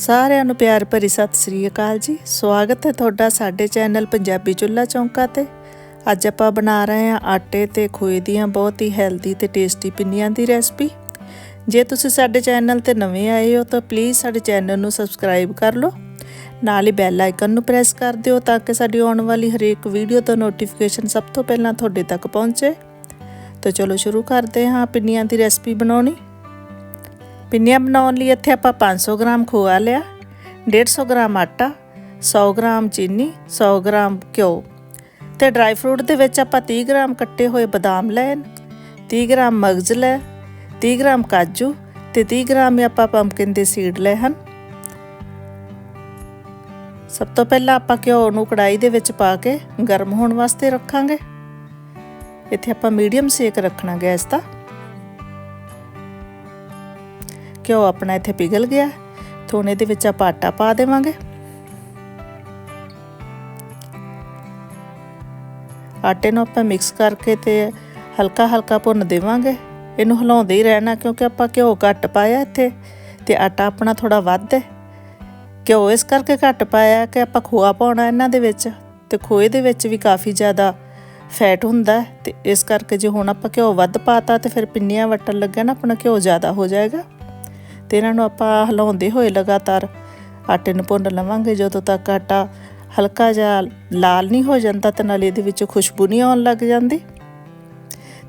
ਸਾਰਿਆਂ ਨੂੰ ਪਿਆਰ ਭਰੀ ਸਤਿ ਸ੍ਰੀ ਅਕਾਲ ਜੀ। ਸਵਾਗਤ ਹੈ ਤੁਹਾਡਾ ਸਾਡੇ ਚੈਨਲ ਪੰਜਾਬੀ ਚੁੱਲ੍ਹਾ ਚੌਂਕਾ ਤੇ। ਅੱਜ ਆਪਾਂ ਬਣਾ ਰਹੇ ਹਾਂ ਆਟੇ ਤੇ ਖੋਏ ਦੀਆਂ ਬਹੁਤ ਹੀ ਹੈਲਦੀ ਤੇ ਟੇਸਟੀ ਪਿੰਨੀਆਂ ਦੀ ਰੈਸਪੀ ਜੇ ਤੁਸੀਂ ਸਾਡੇ ਚੈਨਲ ਤੇ ਨਵੇਂ ਆਏ ਹੋ ਤਾਂ ਪਲੀਜ਼ ਸਾਡੇ ਚੈਨਲ ਨੂੰ ਸਬਸਕ੍ਰਾਈਬ ਕਰ ਲਓ। ਨਾਲ ਹੀ ਬੈਲ ਆਈਕਨ ਨੂੰ ਪ੍ਰੈਸ ਕਰ ਦਿਓ ਤਾਂ ਕਿ ਸਾਡੀ ਆਉਣ ਵਾਲੀ ਹਰੇਕ ਵੀਡੀਓ ਦਾ ਨੋਟੀਫਿਕੇਸ਼ਨ ਸਭ ਤੋਂ ਪਹਿਲਾਂ ਤੁਹਾਡੇ ਤੱਕ ਪਹੁੰਚੇ। ਤਾਂ ਚਲੋ ਸ਼ੁਰੂ ਕਰਦੇ ਹਾਂ ਪਿੰਨੀਆਂ ਦੀ ਰੈਸਪੀ ਬਣਾਉਣੀ। ਪਿੰਨੀਆਂ ਬਣਾਉਣ ਲਈ ਇੱਥੇ ਆਪਾਂ 500 ਗ੍ਰਾਮ ਖੋਆ ਲਿਆ 150 ਗ੍ਰਾਮ ਆਟਾ 100 ਗ੍ਰਾਮ ਚੀਨੀ 100 ਗ੍ਰਾਮ ਘਿਓ ਤੇ ਡਰਾਈ ਫਰੂਟ ਦੇ ਵਿੱਚ ਆਪਾਂ 30 ਗ੍ਰਾਮ ਕੱਟੇ ਹੋਏ ਬਦਾਮ ਲਏ ਨੇ, 30 ਗ੍ਰਾਮ ਮਗਜ਼ ਲੈ 30 ਗ੍ਰਾਮ ਕਾਜੂ ਤੇ 30 ਗ੍ਰਾਮ ਆਪਾਂ ਪੰਪਕਿਨ ਦੇ ਸੀਡ ਲਏ ਹਨ। ਸਭ ਤੋਂ ਪਹਿਲਾਂ ਆਪਾਂ ਘਿਓ ਨੂੰ ਕੜਾਈ ਦੇ ਵਿੱਚ ਪਾ ਕੇ ਗਰਮ ਹੋਣ ਵਾਸਤੇ ਰੱਖਾਂਗੇ। ਇੱਥੇ ਆਪਾਂ ਮੀਡੀਅਮ ਸੇਕ ਰੱਖਣਾ ਗੈਸ ਦਾ। ਘਿਓ ਆਪਣਾ ਇੱਥੇ ਪਿਘਲ ਗਿਆ ਹੁਣ ਇਹਦੇ ਵਿੱਚ ਆਪਾਂ ਆਟਾ ਪਾ ਦੇਵਾਂਗੇ। ਆਟੇ ਨੂੰ ਆਪਾਂ ਮਿਕਸ ਕਰਕੇ ਤੇ ਹਲਕਾ ਹਲਕਾ ਭੁੰਨ ਦੇਵਾਂਗੇ। ਇਹਨੂੰ ਹਿਲਾਉਂਦੇ ਹੀ ਰਹਿਣਾ, ਕਿਉਂਕਿ ਆਪਾਂ ਘਿਓ ਘੱਟ ਪਾਇਆ ਇੱਥੇ, ਤੇ ਆਟਾ ਆਪਣਾ ਥੋੜਾ ਵੱਧ ਹੈ। ਘਿਓ ਇਸ ਕਰਕੇ ਘੱਟ ਪਾਇਆ ਕਿ ਆਪਾਂ ਖੋਆ ਪਾਉਣਾ ਇਹਨਾਂ ਦੇ ਵਿੱਚ, ਤੇ ਖੋਏ ਦੇ ਵਿੱਚ ਵੀ ਕਾਫੀ ਜ਼ਿਆਦਾ ਫੈਟ ਹੁੰਦਾ ਤੇ ਇਸ ਕਰਕੇ ਜੇ ਹੁਣ ਆਪਾਂ ਘਿਓ ਵੱਧ ਪਾਤਾ ਤੇ ਫਿਰ ਪਿੰਨੀਆਂ ਵਟਣ ਲੱਗਿਆ ਨਾ, ਆਪਣਾ ਘਿਓ ਜ਼ਿਆਦਾ ਹੋ ਜਾਏਗਾ। ਤੇ ਇਹਨਾਂ ਨੂੰ ਆਪਾਂ ਹਿਲਾਉਂਦੇ ਹੋਏ ਲਗਾਤਾਰ ਆਟੇ ਨੂੰ ਭੁੰਨ ਲਵਾਂਗੇ। ਜਦੋਂ ਤੱਕ ਆਟਾ ਹਲਕਾ ਜਿਹਾ ਲਾਲ ਨਹੀਂ ਹੋ ਜਾਂਦਾ ਤੇ ਨਾਲ ਇਹਦੇ ਵਿੱਚ ਖੁਸ਼ਬੂ ਨਹੀਂ ਆਉਣ ਲੱਗ ਜਾਂਦੀ।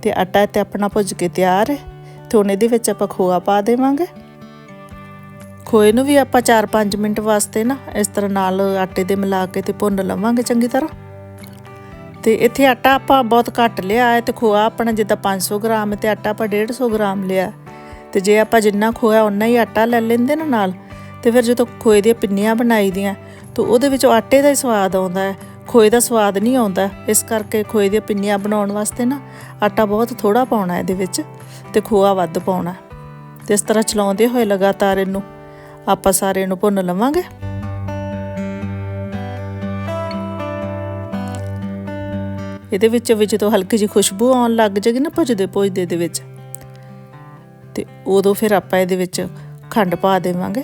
ਤੇ ਆਟਾ ਤੇ ਆਪਣਾ ਭੁੱਜ ਕੇ ਤਿਆਰ ਹੈ ਤੇ ਹੁਣ ਇਹਦੇ ਵਿੱਚ ਆਪਾਂ ਖੋਆ ਪਾ ਦੇਵਾਂਗੇ। ਖੋਏ ਨੂੰ ਵੀ ਆਪਾਂ 4-5 ਮਿੰਟ ਵਾਸਤੇ ਨਾ ਇਸ ਤਰ੍ਹਾਂ ਨਾਲ ਆਟੇ ਦੇ ਮਿਲਾ ਕੇ ਤੇ ਭੁੰਨ ਲਵਾਂਗੇ ਚੰਗੀ ਤਰ੍ਹਾਂ। ਤੇ ਇੱਥੇ ਆਟਾ ਆਪਾਂ ਬਹੁਤ ਘੱਟ ਲਿਆ ਹੈ ਤੇ ਖੋਆ ਆਪਣਾ ਜਿੱਦਾਂ 500 ਗ੍ਰਾਮ ਤੇ ਆਟਾ ਆਪਾਂ 150 ਗ੍ਰਾਮ ਲਿਆ ਤੇ ਜੇ ਆਪਾਂ ਜਿੰਨਾ ਖੋਇਆ ਉਨਾ ਹੀ ਆਟਾ ਲੈ ਲੈਂਦੇ ਨਾ ਨਾਲ। ਤੇ ਫਿਰ ਜਦੋਂ ਖੋਏ ਦੀਆਂ ਪਿੰਨੀਆਂ ਬਣਾਈ ਦੀਆਂ, ਤਾਂ ਉਹਦੇ ਵਿੱਚੋਂ ਆਟੇ ਦਾ ਹੀ ਸਵਾਦ ਆਉਂਦਾ ਹੈ। ਖੋਏ ਦਾ ਸਵਾਦ ਨਹੀਂ ਆਉਂਦਾ। ਇਸ ਕਰਕੇ ਖੋਏ ਦੀਆਂ ਪਿੰਨੀਆਂ ਬਣਾਉਣ ਵਾਸਤੇ ਨਾ ਆਟਾ ਬਹੁਤ ਥੋੜਾ ਪਾਉਣਾ ਇਹਦੇ ਵਿੱਚ ਤੇ ਖੋਆ ਵੱਧ ਪਾਉਣਾ। ਤੇ ਇਸ ਤਰ੍ਹਾਂ ਚਲਾਉਂਦੇ ਹੋਏ ਲਗਾਤਾਰ ਇਹਨੂੰ ਆਪਾਂ ਸਾਰੇ ਨੂੰ ਭੁੰਨ ਲਵਾਂਗੇ। ਇਹਦੇ ਵਿੱਚ ਵੀ ਜਦੋਂ ਹਲਕੀ ਜਿਹੀ ਖੁਸ਼ਬੂ ਆਉਣ ਲੱਗ ਜਾਏਗੀ ਨਾ, ਭੁਜਦੇ ਭੁਜਦੇ ਦੇ ਵਿੱਚ ਤੇ ਉਦੋਂ ਫਿਰ ਆਪਾਂ ਇਹਦੇ ਵਿੱਚ ਖੰਡ ਪਾ ਦੇਵਾਂਗੇ।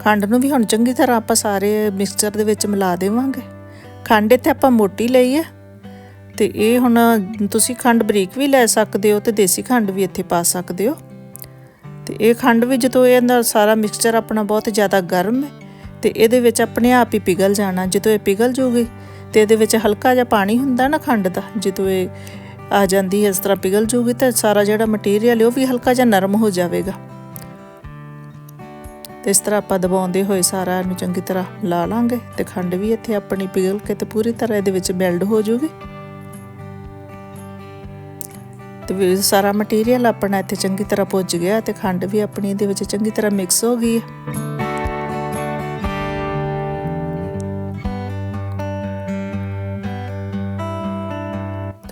ਖੰਡ ਨੂੰ ਵੀ ਹੁਣ ਚੰਗੀ ਤਰ੍ਹਾਂ ਆਪਾਂ ਸਾਰੇ ਮਿਕਸਚਰ ਦੇ ਵਿੱਚ ਮਿਲਾ ਦੇਵਾਂਗੇ। ਖੰਡ ਇੱਥੇ ਆਪਾਂ ਮੋਟੀ ਲਈ ਹੈ ਤੇ ਇਹ ਹੁਣ ਤੁਸੀਂ ਖੰਡ ਬਰੀਕ ਵੀ ਲੈ ਸਕਦੇ ਹੋ ਤੇ ਦੇਸੀ ਖੰਡ ਵੀ ਇੱਥੇ ਪਾ ਸਕਦੇ ਹੋ। ਤੇ ਇਹ ਖੰਡ ਵੀ ਜਦੋਂ ਇਹ ਅੰਦਰ ਸਾਰਾ ਮਿਕਸਚਰ ਆਪਣਾ ਬਹੁਤ ਜ਼ਿਆਦਾ ਗਰਮ ਹੈ ਤੇ ਇਹਦੇ ਵਿੱਚ ਆਪਣੇ ਆਪ ਹੀ ਪਿਘਲ ਜਾਣਾ। ਜਦੋਂ ਇਹ ਪਿਘਲ ਜੂਗੀ ਤੇ ਇਹਦੇ ਵਿੱਚ ਹਲਕਾ ਜਿਹਾ ਪਾਣੀ ਹੁੰਦਾ ਨਾ ਖੰਡ ਦਾ, ਜਦੋਂ ਇਹ ਆ ਜਾਂਦੀ ਹੈ, ਇਸ ਤਰ੍ਹਾਂ ਪਿਘਲ ਜੂਗੀ ਤੇ ਸਾਰਾ ਜਿਹੜਾ ਮਟੀਰੀਅਲ ਹੈ ਉਹ ਵੀ ਹਲਕਾ ਜਿਹਾ ਨਰਮ ਹੋ ਜਾਵੇਗਾ। ਤੇ ਇਸ ਤਰ੍ਹਾਂ ਆਪਾਂ ਦਬਾਉਂਦੇ ਹੋਏ ਸਾਰਾ ਇਹਨੂੰ ਚੰਗੀ ਤਰ੍ਹਾਂ ਲਾ ਲਾਂਗੇ ਤੇ ਖੰਡ ਵੀ ਇੱਥੇ ਆਪਣੀ ਪਿਘਲ ਕੇ ਤੇ ਪੂਰੀ ਤਰ੍ਹਾਂ ਇਹਦੇ ਵਿੱਚ ਮੈਲਡ ਹੋ ਜੂਗੀ। ਤੇ ਵੀ ਸਾਰਾ ਮਟੀਰੀਅਲ ਆਪਣਾ ਇੱਥੇ ਚੰਗੀ ਤਰ੍ਹਾਂ ਪੁੱਜ ਗਿਆ ਤੇ ਖੰਡ ਵੀ ਆਪਣੀ ਇਹਦੇ ਵਿੱਚ ਚੰਗੀ ਤਰ੍ਹਾਂ ਮਿਕਸ ਹੋ ਗਈ ਹੈ।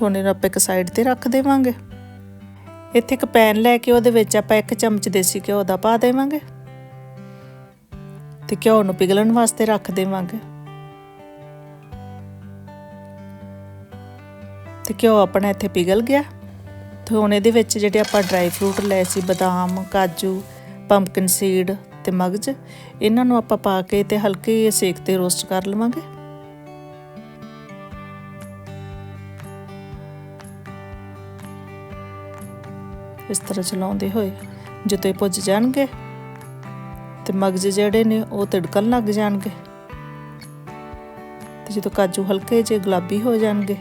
ਥੋੜੇ ਨੂੰ ਆਪਾਂ ਇੱਕ ਸਾਈਡ ਤੇ ਰੱਖ ਦੇਵਾਂਗੇ। ਇੱਥੇ ਇੱਕ ਪੈਨ ਲੈ ਕੇ ਉਹਦੇ ਵਿੱਚ ਆਪਾਂ ਇੱਕ ਚਮਚ ਦੇਸੀ ਘਿਓ ਦਾ ਪਾ ਦੇਵਾਂਗੇ। ਤੇ ਘਿਓ ਨੂੰ ਪਿਘਲਣ ਵਾਸਤੇ ਰੱਖ ਦੇਵਾਂਗੇ। ਤੇ ਘਿਓ ਆਪਣਾ ਇੱਥੇ ਪਿਘਲ ਗਿਆ। ਤੇ ਹੁਣ ਇਹਦੇ ਵਿੱਚ ਜਿਹੜੇ ਆਪਾਂ ਡਰਾਈ ਫਰੂਟ ਲਏ ਸੀ, ਬਦਾਮ, ਕਾਜੂ ਪੰਪਕਿਨ ਸੀਡ ਤੇ ਮਗਜ਼, ਇਹਨਾਂ ਨੂੰ ਆਪਾਂ ਪਾ ਕੇ ਤੇ ਹਲਕੇ ਸੇਕ ਤੇ ਰੋਸਟ ਕਰ ਲਵਾਂਗੇ। ਇਸ ਤਰ੍ਹਾਂ ਚਲਾਉਂਦੇ ਹੋਏ ਜਦੋਂ ਇਹ ਭੁੱਜ ਜਾਣਗੇ ਤੇ ਮਗਜ਼ ਜਿਹੜੇ ਨੇ ਉਹ ਤਿੜਕਣ ਲੱਗ ਜਾਣਗੇ। ਤੇ ਜਦੋਂ ਕਾਜੂ ਹਲਕੇ ਜਿਹੇ ਗੁਲਾਬੀ ਹੋ ਜਾਣਗੇ,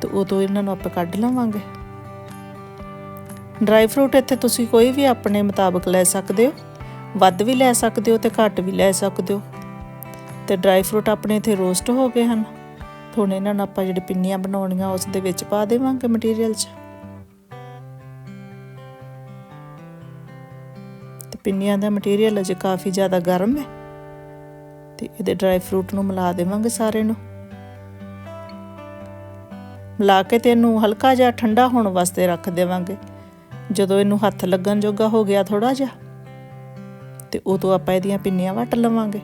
ਤੇ ਉਦੋਂ ਇਹਨਾਂ ਨੂੰ ਆਪਾਂ ਕੱਢ ਲਵਾਂਗੇ। ਡਰਾਈ ਫਰੂਟ ਇੱਥੇ ਤੁਸੀਂ ਕੋਈ ਵੀ ਆਪਣੇ ਮੁਤਾਬਕ ਲੈ ਸਕਦੇ ਹੋ, ਵੱਧ ਵੀ ਲੈ ਸਕਦੇ ਹੋ ਤੇ ਘੱਟ ਵੀ ਲੈ ਸਕਦੇ ਹੋ। ਤੇ ਡਰਾਈ ਫਰੂਟ ਆਪਣੇ ਇੱਥੇ ਰੋਸਟ ਹੋ ਗਏ ਹਨ। ਹੁਣ ਇਹਨਾਂ ਨੂੰ ਆਪਾਂ ਜਿਹੜੇ ਪਿੰਨੀਆਂ ਬਣਾਉਣੀਆਂ, ਉਸ ਦੇ ਵਿੱਚ ਪਾ ਦੇਵਾਂਗੇ ਮਟੀਰੀਅਲ 'ਚ। ਪਿੰਨੀਆਂ ਦਾ ਮਟੀਰੀਅਲ ਅਜੇ ਕਾਫੀ ਜ਼ਿਆਦਾ ਗਰਮ ਹੈ। ਤੇ ਇਹਦੇ ਡਰਾਈ ਫਰੂਟ ਨੂੰ ਮਿਲਾ ਦੇਵਾਂਗੇ ਸਾਰੇ ਨੂੰ। ਮਿਲਾ ਕੇ ਤੇ ਇਹਨੂੰ ਹਲਕਾ ਜਿਹਾ ਠੰਡਾ ਹੋਣ ਵਾਸਤੇ ਰੱਖ ਦੇਵਾਂਗੇ। ਜਦੋਂ ਇਹਨੂੰ ਹੱਥ ਲੱਗਣ ਜੋਗਾ ਹੋ ਗਿਆ ਥੋੜਾ ਜਿਹਾ। ਤੇ ਉਦੋਂ ਆਪਾਂ ਇਹਦੀਆਂ ਪਿੰਨੀਆਂ ਵਟ ਲਵਾਂਗੇ।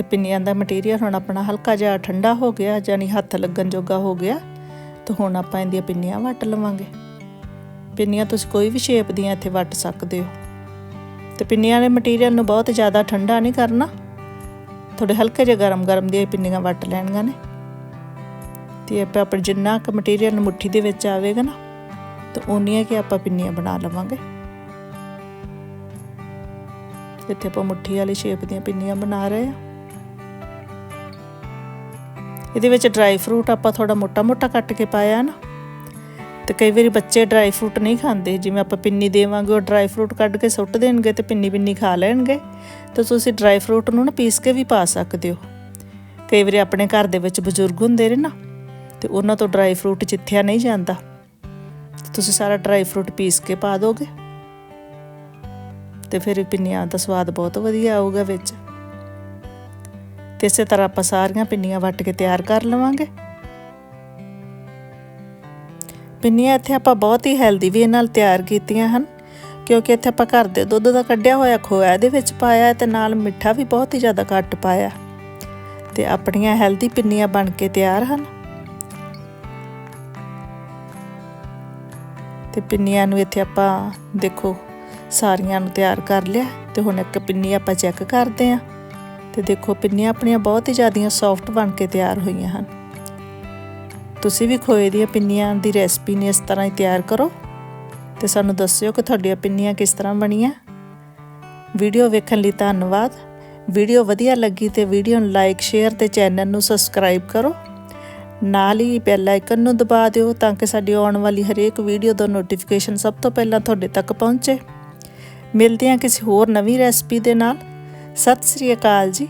ਤੇ ਪਿੰਨੀਆਂ ਦਾ ਮਟੀਰੀਅਲ ਹੁਣ ਆਪਣਾ ਹਲਕਾ ਜਿਹਾ ਠੰਡਾ ਹੋ ਗਿਆ ਜਾਨੀ ਹੱਥ ਲੱਗਣ ਜੋਗਾ ਹੋ ਗਿਆ, ਤਾਂ ਹੁਣ ਆਪਾਂ ਇਹਦੀਆਂ ਪਿੰਨੀਆਂ ਵੱਟ ਲਵਾਂਗੇ। ਪਿੰਨੀਆਂ ਤੁਸੀਂ ਕੋਈ ਵੀ ਸ਼ੇਪ ਦੀਆਂ ਇੱਥੇ ਵੱਟ ਸਕਦੇ ਹੋ। ਤੇ ਪਿੰਨੀਆਂ ਦੇ ਮਟੀਰੀਅਲ ਨੂੰ ਬਹੁਤ ਜ਼ਿਆਦਾ ਠੰਡਾ ਨਹੀਂ ਕਰਨਾ। ਥੋੜੇ ਹਲਕੇ ਜਿਹੇ ਗਰਮ-ਗਰਮ ਦੀਆਂ ਪਿੰਨੀਆਂ ਵੱਟ ਲੈਣੀਆਂ ਨੇ। ਤੇ ਆਪਾਂ ਆਪਣਾ ਜਿੰਨਾ ਕੁ ਮਟੀਰੀਅਲ ਮੁੱਠੀ ਦੇ ਵਿੱਚ ਆਵੇਗਾ ਨਾ, ਤਾਂ ਉਨੀਆਂ ਕਿ ਆਪਾਂ ਪਿੰਨੀਆਂ ਬਣਾ ਲਵਾਂਗੇ। ਇੱਥੇ ਆਪਾਂ ਮੁੱਠੀ ਵਾਲੀ ਸ਼ੇਪ ਦੀਆਂ ਪਿੰਨੀਆਂ ਬਣਾ ਰਹੇ ਆ ਇਹਦੇ ਵਿੱਚ ਡਰਾਈ ਫਰੂਟ ਆਪਾਂ ਥੋੜਾ ਮੋਟਾ-ਮੋਟਾ ਕੱਟ ਕੇ ਪਾਇਆ ਨਾ, ਤੇ ਕਈ ਵਾਰੀ ਬੱਚੇ ਡਰਾਈ ਫਰੂਟ ਨਹੀਂ ਖਾਂਦੇ, ਜਿਵੇਂ ਆਪਾਂ ਪਿੰਨੀ ਦੇਵਾਂਗੇ, ਉਹ ਡਰਾਈ ਫਰੂਟ ਕੱਢ ਕੇ ਸੁੱਟ ਦੇਣਗੇ ਤੇ ਪਿੰਨੀ ਪਿੰਨੀ ਖਾ ਲੈਣਗੇ, ਤਾਂ ਤੁਸੀਂ ਡਰਾਈ ਫਰੂਟ ਨੂੰ ਨਾ ਪੀਸ ਕੇ ਵੀ ਪਾ ਸਕਦੇ ਹੋ। ਕਈ ਵਾਰੀ ਆਪਣੇ ਘਰ ਦੇ ਵਿੱਚ ਬਜ਼ੁਰਗ ਹੁੰਦੇ ਨੇ ਨਾ, ਤੇ ਉਹਨਾਂ ਤੋਂ ਡਰਾਈ ਫਰੂਟ ਚਿੱਥਿਆ ਨਹੀਂ ਜਾਂਦਾ। ਤੁਸੀਂ ਸਾਰਾ ਡਰਾਈ ਫਰੂਟ ਪੀਸ ਕੇ ਪਾ ਦੋਗੇ, ਤੇ ਫਿਰ ਪਿੰਨੀਆਂ ਦਾ ਸਵਾਦ ਬਹੁਤ ਵਧੀਆ ਆਊਗਾ ਵਿੱਚ। ਤੇ ਇਸੇ ਤਰ੍ਹਾਂ ਆਪਾਂ ਸਾਰੀਆਂ ਪਿੰਨੀਆਂ ਵੱਟ ਕੇ ਤਿਆਰ ਕਰ ਲਵਾਂਗੇ। ਪਿੰਨੀਆਂ ਇੱਥੇ ਆਪਾਂ ਬਹੁਤ ਹੀ ਹੈਲਦੀ ਵੀ ਨਾਲ ਤਿਆਰ ਕੀਤੀਆਂ ਹਨ, ਕਿਉਂਕਿ ਇੱਥੇ ਆਪਾਂ ਘਰ ਦੇ ਦੁੱਧ ਦਾ ਕੱਢਿਆ ਹੋਇਆ ਖੋਇਆ ਇਹਦੇ ਵਿੱਚ ਪਾਇਆ ਤੇ ਨਾਲ ਮਿੱਠਾ ਵੀ ਬਹੁਤ ਹੀ ਜ਼ਿਆਦਾ ਘੱਟ ਪਾਇਆ। ਤੇ ਆਪਣੀਆਂ ਹੈਲਦੀ ਪਿੰਨੀਆਂ ਬਣ ਕੇ ਤਿਆਰ ਹਨ। ਤੇ ਪਿੰਨੀਆਂ ਨੂੰ ਇੱਥੇ ਆਪਾਂ ਦੇਖੋ, ਸਾਰੀਆਂ ਨੂੰ ਤਿਆਰ ਕਰ ਲਿਆ ਤੇ ਹੁਣ ਇੱਕ ਪਿੰਨੀ ਆਪਾਂ ਚੈੱਕ ਕਰਦੇ ਆਂ ਤੇ ਦੇਖੋ ਪਿੰਨੀਆਂ ਆਪਣੀਆਂ ਬਹੁਤ ਹੀ ਜ਼ਿਆਦੀਆਂ ਸੌਫਟ ਬਣ ਕੇ ਤਿਆਰ ਹੋਈਆਂ ਹਨ। ਤੁਸੀਂ ਵੀ ਖੋਏ ਦੀਆਂ ਪਿੰਨੀਆਂ ਦੀ ਰੈਸਪੀ ਨੇ ਇਸ ਤਰ੍ਹਾਂ ਹੀ ਤਿਆਰ ਕਰੋ ਤੇ ਸਾਨੂੰ ਦੱਸਿਓ ਕਿ ਤੁਹਾਡੀਆਂ ਪਿੰਨੀਆਂ ਕਿਸ ਤਰ੍ਹਾਂ ਬਣੀਆਂ। ਵੀਡੀਓ ਵੇਖਣ ਲਈ ਧੰਨਵਾਦ। ਵੀਡੀਓ ਵਧੀਆ ਲੱਗੀ ਤੇ ਵੀਡੀਓ ਨੂੰ ਲਾਈਕ ਸ਼ੇਅਰ ਤੇ ਚੈਨਲ ਨੂੰ ਸਬਸਕ੍ਰਾਈਬ ਕਰੋ। ਨਾਲ ਹੀ ਬੈਲ ਆਈਕਨ ਨੂੰ ਦਬਾ ਦਿਓ ਤਾਂ ਕਿ ਸਾਡੀ ਆਉਣ ਵਾਲੀ ਹਰੇਕ ਵੀਡੀਓ ਦਾ ਨੋਟੀਫਿਕੇਸ਼ਨ ਸਭ ਤੋਂ ਪਹਿਲਾਂ ਤੁਹਾਡੇ ਤੱਕ ਪਹੁੰਚੇ। ਮਿਲਦੇ ਹਾਂ ਕਿਸੇ ਹੋਰ ਨਵੀਂ ਰੈਸਪੀ ਦੇ ਨਾਲ। ਸਤਿ ਸ੍ਰੀ ਅਕਾਲ ਜੀ।